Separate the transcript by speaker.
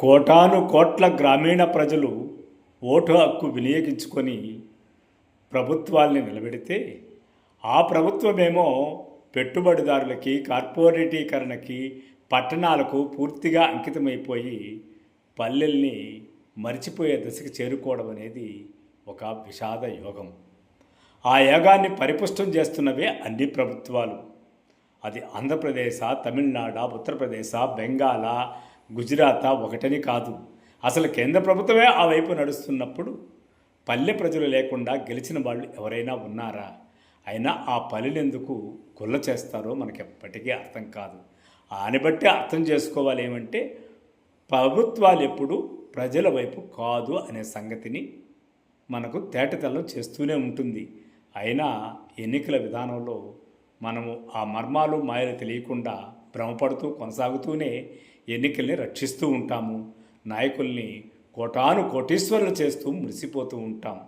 Speaker 1: కోటాను కోట్ల గ్రామీణ ప్రజలు ఓటు హక్కు వినియోగించుకొని ప్రభుత్వాల్ని నిలబెడితే ఆ ప్రభుత్వమేమో పెట్టుబడిదారులకి కార్పొరేటీకరణకి పట్టణాలకు పూర్తిగా అంకితమైపోయి పల్లెల్ని మరిచిపోయే దశకి చేరుకోవడం అనేది ఒక విషాద యోగం. ఆ యోగాన్ని పరిపుష్టం చేస్తున్నవే అన్ని ప్రభుత్వాలు. అది ఆంధ్రప్రదేశ్ తమిళనాడు ఉత్తరప్రదేశ్ బెంగాల గుజరాత్ ఒకటని కాదు. అసలు కేంద్ర ప్రభుత్వమే ఆ వైపు నడుస్తున్నప్పుడు పల్లె ప్రజలు లేకుండా గెలిచిన వాళ్ళు ఎవరైనా ఉన్నారా? అయినా ఆ పల్లెలెందుకు గుల్ల చేస్తారో మనకి ఎప్పటికీ అర్థం కాదు. దాన్ని బట్టి అర్థం చేసుకోవాలి ఏమంటే ప్రభుత్వాలు ఎప్పుడు ప్రజల వైపు కాదు అనే సంగతిని మనకు తేటతెల్లం చేస్తూనే ఉంటుంది. అయినా ఎన్నికల విధానంలో మనము ఆ మర్మాలు మాయలు తెలియకుండా భ్రమపడుతూ కొనసాగుతూనే ఎన్నికల్ని రక్షిస్తూ ఉంటాము. నాయకుల్ని కోటాను కోటీశ్వరులు చేస్తూ మురిసిపోతూ ఉంటాం